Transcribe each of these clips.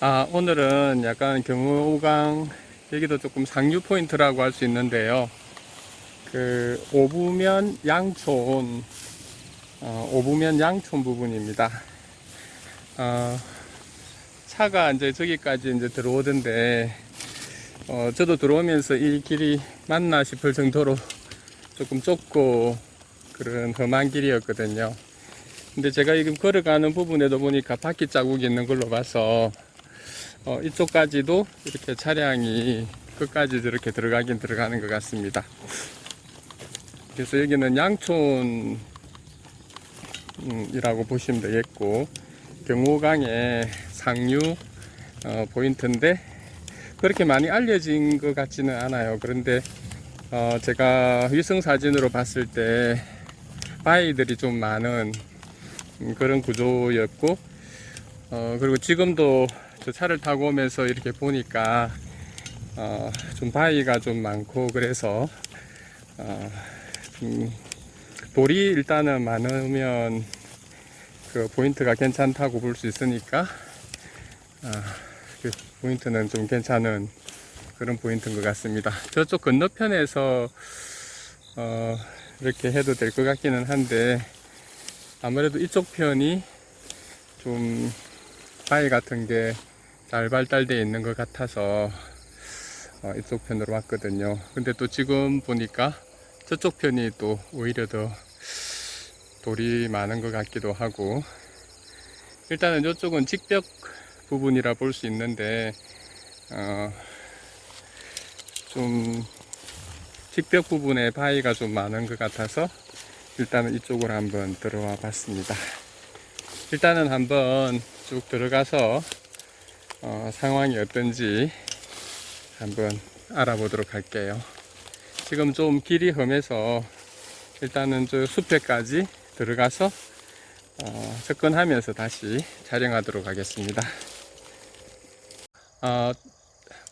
아, 오늘은 약간 경호강, 여기도 조금 상류 포인트라고 할 수 있는데요. 그, 오부면 양촌, 어, 오부면 양촌 부분입니다. 어, 차가 이제 저기까지 이제 들어오던데, 어, 저도 들어오면서 이 길이 맞나 싶을 정도로 조금 좁고 그런 험한 길이었거든요. 근데 제가 지금 걸어가는 부분에도 보니까 바퀴 자국이 있는 걸로 봐서 어, 이쪽까지도 이렇게 차량이 끝까지 저렇게 들어가긴 들어가는 것 같습니다. 그래서 여기는 양촌이라고 보시면 되겠고 경호강의 상류 어, 포인트인데 그렇게 많이 알려진 것 같지는 않아요. 그런데 어, 제가 위성 사진으로 봤을 때 바위들이 좀 많은 음, 그런 구조였고 어, 그리고 지금도 저 차를 타고 오면서 이렇게 보니까 어, 좀 바위가 좀 많고 그래서 어, 좀 돌이 일단은 많으면 그 포인트가 괜찮다고 볼 수 있으니까 어, 그 포인트는 좀 괜찮은 그런 포인트인 것 같습니다. 저쪽 건너편에서 어, 이렇게 해도 될 것 같기는 한데 아무래도 이쪽 편이 좀 바위 같은 게 잘 발달되어 있는 것 같아서 어, 이쪽 편으로 왔거든요. 근데 또 지금 보니까 저쪽 편이 또 오히려 더 돌이 많은 것 같기도 하고 일단은 이쪽은 직벽 부분이라 볼 수 있는데 어, 좀 직벽 부분에 바위가 좀 많은 것 같아서 일단은 이쪽으로 한번 들어와 봤습니다. 일단은 한번 쭉 들어가서 어, 상황이 어떤지 한번 알아보도록 할게요. 지금 좀 길이 험해서 일단은 저 숲에까지 들어가서 어, 접근하면서 다시 촬영하도록 하겠습니다. 어,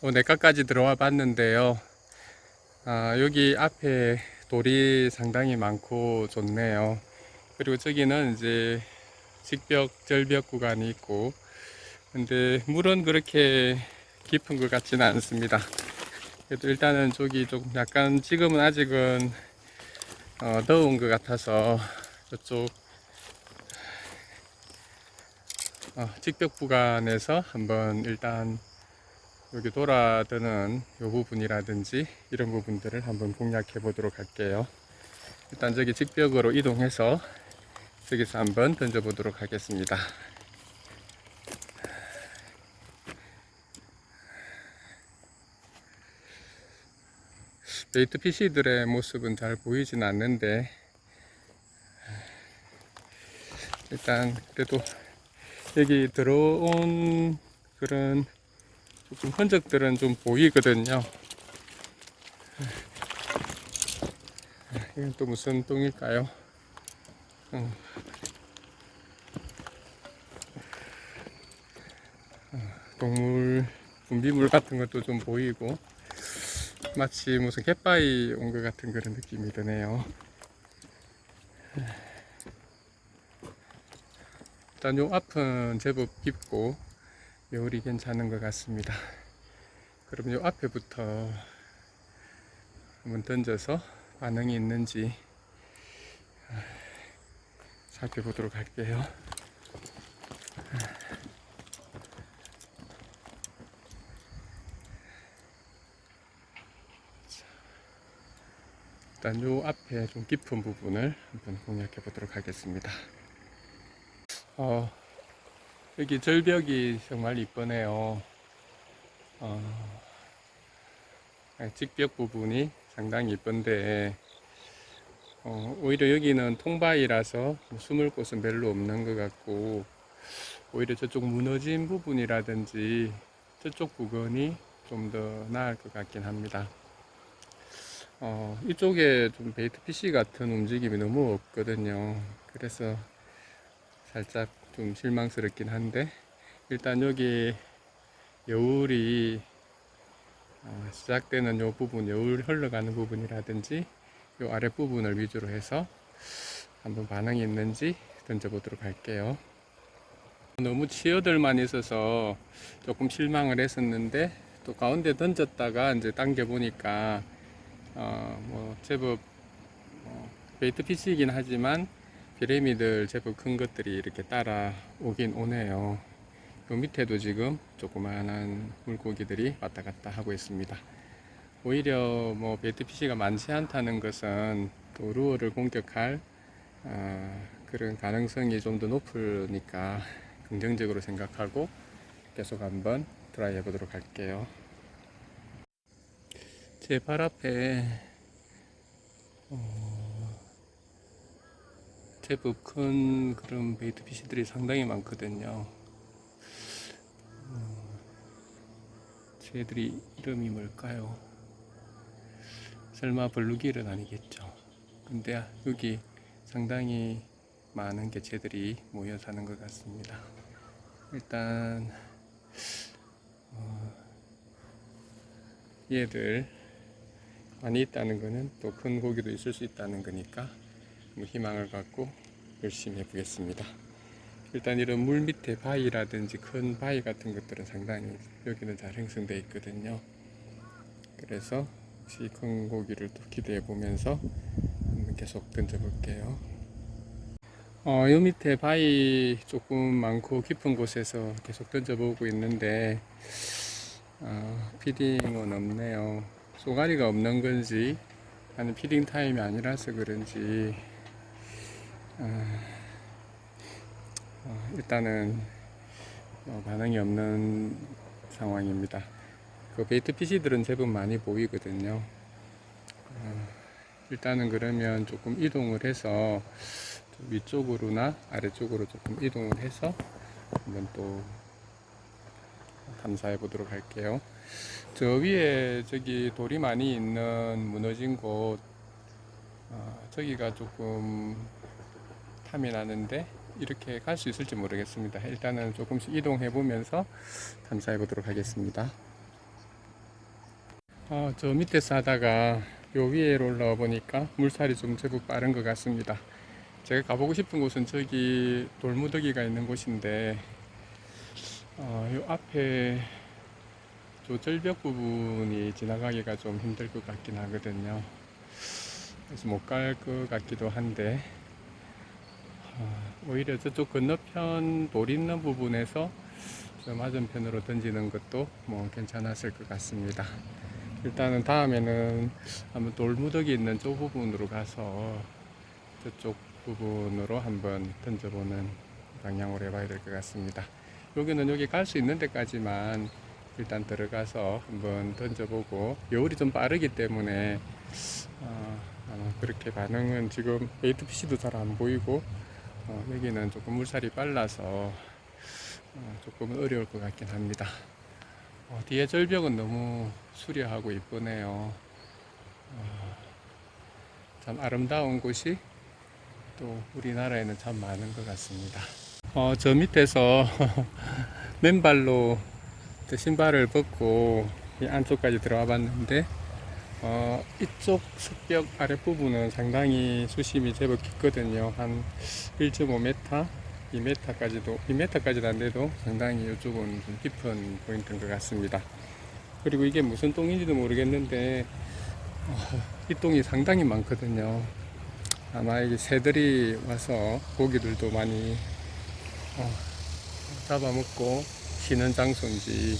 어, 내과까지 들어와 봤는데요. 아, 여기 앞에 돌이 상당히 많고 좋네요. 그리고 저기는 이제 직벽, 절벽 구간이 있고, 근데 물은 그렇게 깊은 것 같지는 않습니다. 그래도 일단은 저기 좀 약간 지금은 아직은 어, 더운 것 같아서 저쪽 어, 직벽 구간에서 한번 일단 여기 돌아드는 이 부분이라든지 이런 부분들을 한번 공략해 보도록 할게요. 일단 저기 직벽으로 이동해서 저기서 한번 던져 보도록 하겠습니다. 베이트 PC들의 모습은 잘 보이진 않는데 일단 그래도 여기 들어온 그런 조금 흔적들은 좀 보이거든요. 이건 또 무슨 똥일까요? 동물 분비물 같은 것도 좀 보이고 마치 무슨 갯바위 온 것 같은 그런 느낌이 드네요. 일단 요 앞은 제법 깊고 요리 괜찮은 것 같습니다. 그럼 요 앞에부터 한번 던져서 반응이 있는지 살펴보도록 할게요. 일단 요 앞에 좀 깊은 부분을 한번 공략해 보도록 하겠습니다. 어, 여기 절벽이 정말 이쁘네요. 어, 네, 직벽 부분이 상당히 이쁜데 어, 오히려 여기는 통바위라서 뭐 숨을 곳은 별로 없는 것 같고 오히려 저쪽 무너진 부분이라든지 저쪽 부근이 좀 더 나을 것 같긴 합니다. 어, 이쪽에 좀 베이트 PC 같은 움직임이 너무 없거든요. 그래서 살짝 좀 실망스럽긴 한데 일단 여기 여울이 어, 시작되는 요 부분, 여울 흘러가는 부분이라든지 요 아랫 부분을 위주로 해서 한번 반응이 있는지 던져보도록 할게요. 너무 치어들만 있어서 조금 실망을 했었는데 또 가운데 던졌다가 이제 당겨 보니까 어 뭐 제법 어, 베이트 피치이긴 하지만 비레미들 제법 큰 것들이 이렇게 따라오긴 오네요. 요 밑에도 지금 조그마한 물고기들이 왔다 갔다 하고 있습니다. 오히려 뭐 베이트 피시가 많지 않다는 것은 또 루어를 공격할 아, 그런 가능성이 좀 더 높으니까 긍정적으로 생각하고 계속 한번 트라이 해보도록 할게요. 제 발 앞에 어, 제법 큰 그런 베이트 피시들이 상당히 많거든요. 어, 쟤들이 이름이 뭘까요? 설마 블루길은 아니겠죠. 근데 여기 상당히 많은 개체들이 모여 사는 것 같습니다. 일단 어, 얘들 많이 있다는 거는 또큰 고기도 있을 수 있다는 거니까 뭐 희망을 갖고 열심히 해보겠습니다. 일단 이런 물 밑에 바위라든지 큰 바위 같은 것들은 상당히 여기는 잘 형성되어 있거든요. 그래서 혹시 큰 고기를 또 기대해 보면서 계속 던져볼게요. 어, 요 밑에 바위 조금 많고 깊은 곳에서 계속 던져보고 있는데 어, 피딩은 없네요. 쏘가리가 없는 건지 아니면 피딩 타임이 아니라서 그런지 어, 어, 일단은 어, 반응이 없는 상황입니다. 그 베이트 피시들은 제법 많이 보이거든요. 어, 일단은 그러면 조금 이동을 해서 좀 위쪽으로나 아래쪽으로 조금 이동을 해서 한번 또 탐사해 보도록 할게요. 저 위에 저기 돌이 많이 있는 무너진 곳, 어, 저기가 조금 탐이 나는데 이렇게 갈 수 있을지 모르겠습니다. 일단은 조금씩 이동해 보면서 탐사해 보도록 하겠습니다. 어, 저 밑에서 하다가 요 위에로 올라와 보니까 물살이 좀 제법 빠른 것 같습니다. 제가 가보고 싶은 곳은 저기 돌무더기가 있는 곳인데 어, 요 앞에 저 절벽 부분이 지나가기가 좀 힘들 것 같긴 하거든요. 그래서 못 갈 것 같기도 한데 어, 오히려 저쪽 건너편 돌 있는 부분에서 저 맞은편으로 던지는 것도 뭐 괜찮았을 것 같습니다. 일단은 다음에는 한번 돌무더기 있는 쪽 부분으로 가서 저쪽 부분으로 한번 던져보는 방향으로 해봐야 될 것 같습니다. 여기는 여기 갈 수 있는 데까지만 일단 들어가서 한번 던져보고 여울이 좀 빠르기 때문에 어, 그렇게 반응은 지금 ATPC도 잘 안 보이고 어, 여기는 조금 물살이 빨라서 어, 조금 어려울 것 같긴 합니다. 어, 뒤에 절벽은 너무 수려하고 이쁘네요. 어, 참 아름다운 곳이 또 우리나라에는 참 많은 것 같습니다. 어, 저 밑에서 맨발로 저 신발을 벗고 이 안쪽까지 들어와 봤는데 어, 이쪽 습벽 아랫부분은 상당히 수심이 제법 깊거든요. 한 1.5m, 2m까지도, 2m까지는 안 돼도 상당히 이쪽은 좀 깊은 포인트인 것 같습니다. 그리고 이게 무슨 똥인지도 모르겠는데, 어, 이 똥이 상당히 많거든요. 아마 이게 새들이 와서 고기들도 많이 어, 잡아먹고 쉬는 장소인지,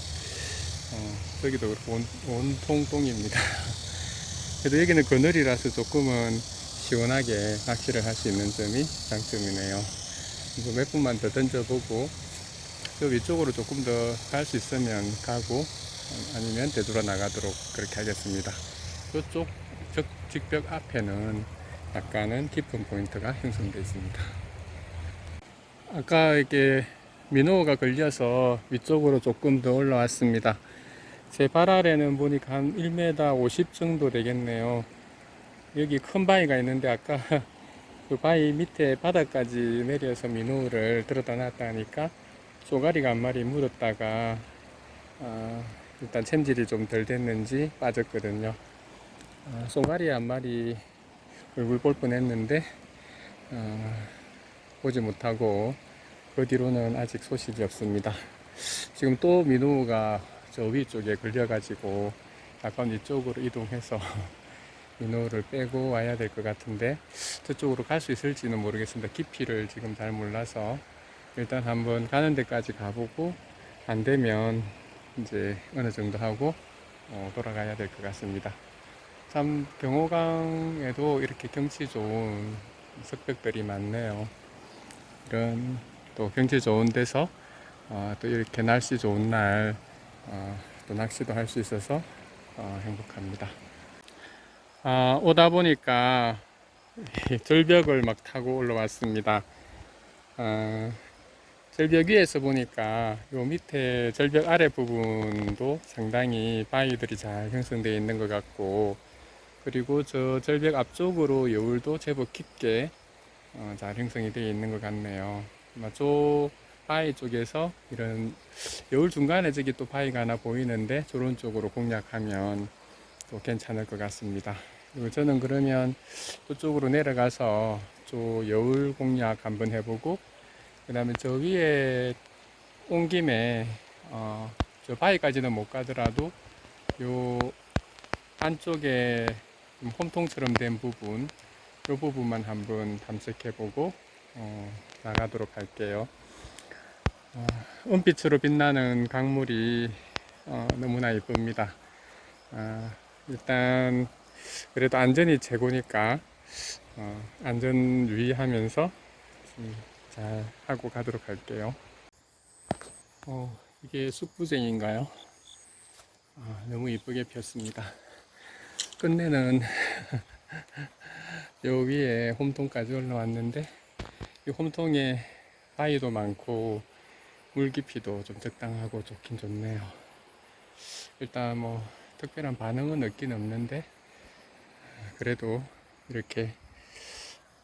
어, 저기도 그렇고 온, 온통 똥입니다. 그래도 여기는 그늘이라서 조금은 시원하게 낚시를 할 수 있는 점이 장점이네요. 이거 몇 분만 더 던져보고 저 위쪽으로 조금 더 갈 수 있으면 가고 아니면 되돌아 나가도록 그렇게 하겠습니다. 이쪽 적, 직벽 앞에는 약간은 깊은 포인트가 형성되어 있습니다. 아까 이렇게 민호가 걸려서 위쪽으로 조금 더 올라왔습니다. 제 발 아래는 보니까 한 1m 50 정도 되겠네요. 여기 큰 바위가 있는데 아까 그 바위 밑에 바닥까지 내려서 민호를 들어다 놨다 하니까 쏘가리가 한 마리 물었다가 아, 일단 챔질이 좀 덜 됐는지 빠졌거든요. 아, 쏘가리 한 마리 얼굴 볼 뻔했는데 아, 보지 못하고 그 뒤로는 아직 소식이 없습니다. 지금 또 민호가 저 위쪽에 걸려가지고 약간 이쪽으로 이동해서 민호를 빼고 와야 될 것 같은데 저쪽으로 갈 수 있을지는 모르겠습니다. 깊이를 지금 잘 몰라서 일단 한번 가는 데까지 가보고 안 되면 이제 어느 정도 하고 어, 돌아가야 될 것 같습니다. 참 경호강에도 이렇게 경치 좋은 석벽들이 많네요. 이런 또 경치 좋은 데서 어, 또 이렇게 날씨 좋은 날 어, 또 낚시도 할 수 있어서 어, 행복합니다. 아, 오다 보니까 이 절벽을 막 타고 올라왔습니다. 아, 절벽 위에서 보니까 요 밑에 절벽 아래 부분도 상당히 바위들이 잘 형성되어 있는 것 같고 그리고 저 절벽 앞쪽으로 여울도 제법 깊게 어, 잘 형성이 되어 있는 것 같네요. 아마 저 바위 쪽에서 이런 여울 중간에 저기 또 바위가 하나 보이는데 저런 쪽으로 공략하면 또 괜찮을 것 같습니다. 그리고 저는 그러면 그쪽으로 내려가서 저 여울 공략 한번 해보고 그 다음에 저 위에 온 김에 어, 저 바위까지는 못 가더라도 요 안쪽에 좀 홈통처럼 된 부분 요 부분만 한번 탐색해 보고 어, 나가도록 할게요. 어, 은빛으로 빛나는 강물이 어, 너무나 이쁩니다. 아, 일단 그래도 안전이 최고니까 어, 안전 유의하면서 좀잘 하고 가도록 할게요. 어, 이게 쑥부쟁인가요? 아, 너무 이쁘게 폈습니다. 끝내는 요 위에 홈통까지 올라왔는데 이 홈통에 바위도 많고 물 깊이도 좀 적당하고 좋긴 좋네요. 일단 뭐 특별한 반응은 없긴 없는데 그래도 이렇게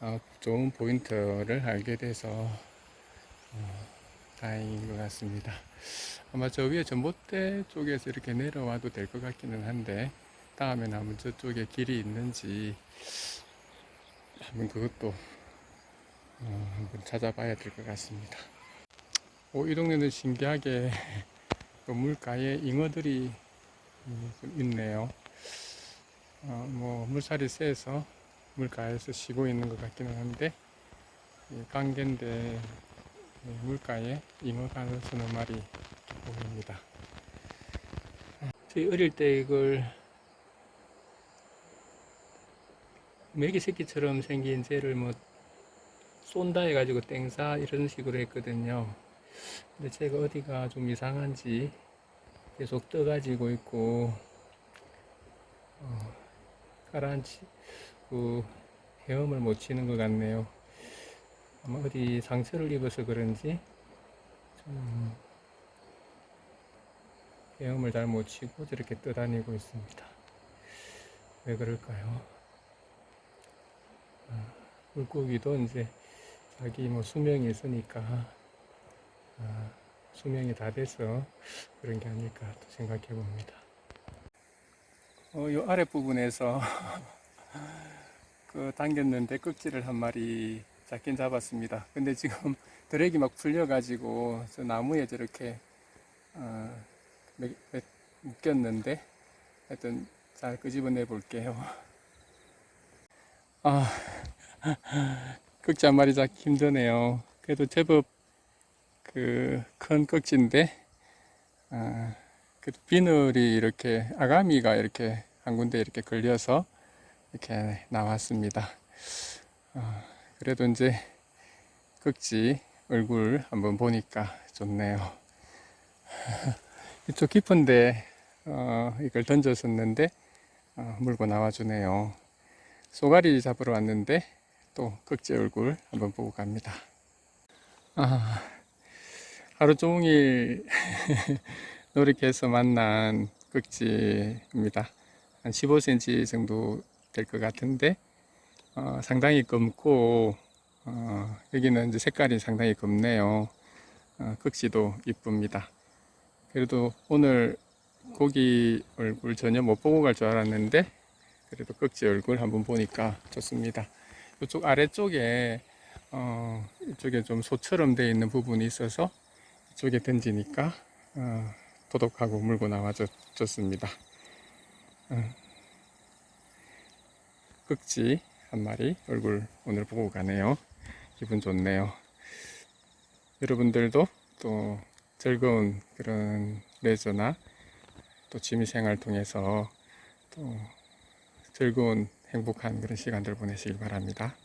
어, 좋은 포인트를 알게 돼서 어, 다행인 것 같습니다. 아마 저 위에 전봇대 쪽에서 이렇게 내려와도 될 것 같기는 한데 다음에 한번 저쪽에 길이 있는지 한번 그것도 어, 한번 찾아봐야 될 것 같습니다. 오, 이 동네는 신기하게 그 물가에 잉어들이 음, 좀 있네요. 어, 뭐 물살이 세서 물가에서 쉬고 있는 것 같기는 한데 이 강계인데 이 물가에 잉어가 서너 마리 보입니다. 저희 어릴 때 이걸 메기 새끼처럼 생긴 쟤를 뭐 쏜다 해가지고 땡사 이런 식으로 했거든요. 근데 제가 어디가 좀 이상한지 계속 떠가지고 있고 어, 가라앉히 그 헤엄을 못 치는 것 같네요. 아마 어디 상처를 입어서 그런지 좀 헤엄을 잘 못 치고 저렇게 떠다니고 있습니다. 왜 그럴까요? 아, 물고기도 이제 자기 뭐 수명이 있으니까 아, 수명이 다 돼서 그런 게 아닐까 또 생각해 봅니다. 어, 요 아랫 부분에서 그 당겼는데 껍질을 한 마리 잡긴 잡았습니다. 근데 지금 드랙이 막 풀려가지고 저 나무에 저렇게 어, 몇- 몇 묶였는데 하여튼 잘 끄집어내 볼게요. 아, 꺽지 한 마리 힘드네요. 그래도 제법 그 큰 꺽지인데 아, 그 비늘이 이렇게 아가미가 이렇게 한 군데 이렇게 걸려서 이렇게 나왔습니다. 어, 그래도 이제 꺽지 얼굴 한번 보니까 좋네요. 이쪽 깊은데 어, 이걸 던졌었는데 어, 물고 나와주네요. 쏘가리 잡으러 왔는데 또 꺽지 얼굴 한번 보고 갑니다. 아, 하루 종일 놀이터에서 만난 꺽지입니다. 한 15cm 정도 될 것 같은데 어, 상당히 검고 어, 여기는 이제 색깔이 상당히 검네요. 어, 꺽지도 이쁩니다. 그래도 오늘 고기 얼굴 전혀 못 보고 갈 줄 알았는데 그래도 꺽지 얼굴 한번 보니까 좋습니다. 이쪽 아래쪽에 어, 이쪽에 좀 소처럼 되어 있는 부분이 있어서 이 쪽에 던지니까 어, 도독하고 물고 나와줬습니다. 어, 꺽지 한 마리 얼굴 오늘 보고 가네요. 기분 좋네요. 여러분들도 또 즐거운 그런 레저나 또 취미 생활 통해서 또 즐거운 행복한 그런 시간들 보내시길 바랍니다.